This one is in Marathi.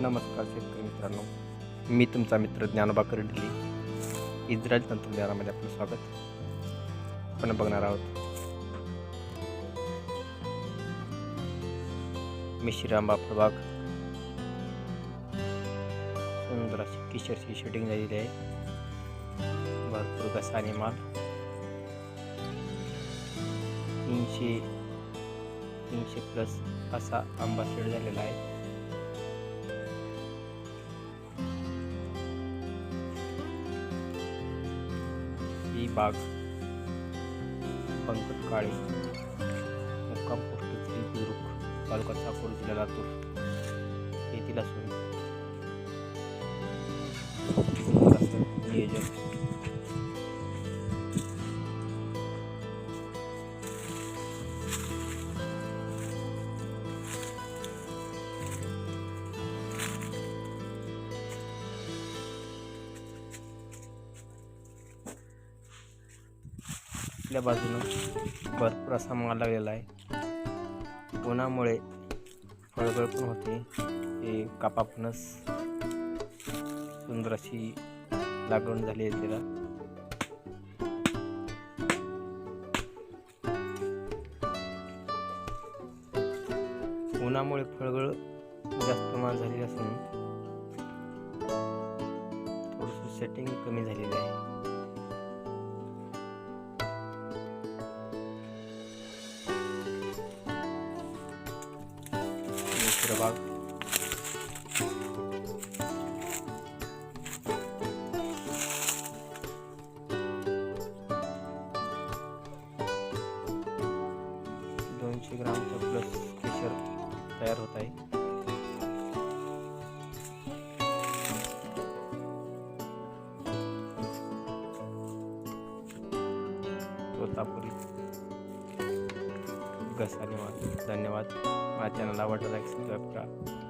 नमस्कार शेतकरी मित्रांनो. मी तुमचा मित्र ज्ञानोबा करडली इस्रायल तंत्रज्ञानामध्ये आपलं स्वागत. आपण बघणार आहोत. मी श्रीरामबा प्रभाग. सुंदर अशी किशोरची शूटिंग झालेली आहे. भरपूर कसा आणि माल. तीनशे तीनशे प्लस असा आंबा शेड झालेला आहे. ही बाग. पंकज काळे. मुक्काम पोस्ट श्री बुद्रुक तालुका चाकूर जिल्हा लातूर. येथील असून नियोजन. आपल्या बाजूनं भरपूर असा माल लागलेला आहे. उन्हामुळे फळगळ पण होते. हे कापा सुंदर अशी लागवड झाली आहे त्याला. उन्हामुळे फळगळ जास्त माल झाली असून थोडंसं सेटिंग कमी झालेलं आहे. दोनशे ग्रामचं प्लस केशर तयार होत आहे. तोतापुरी. घसाने धन्यवाद. माझ्या चॅनल आवडला लाईक सबस्क्राईब करा.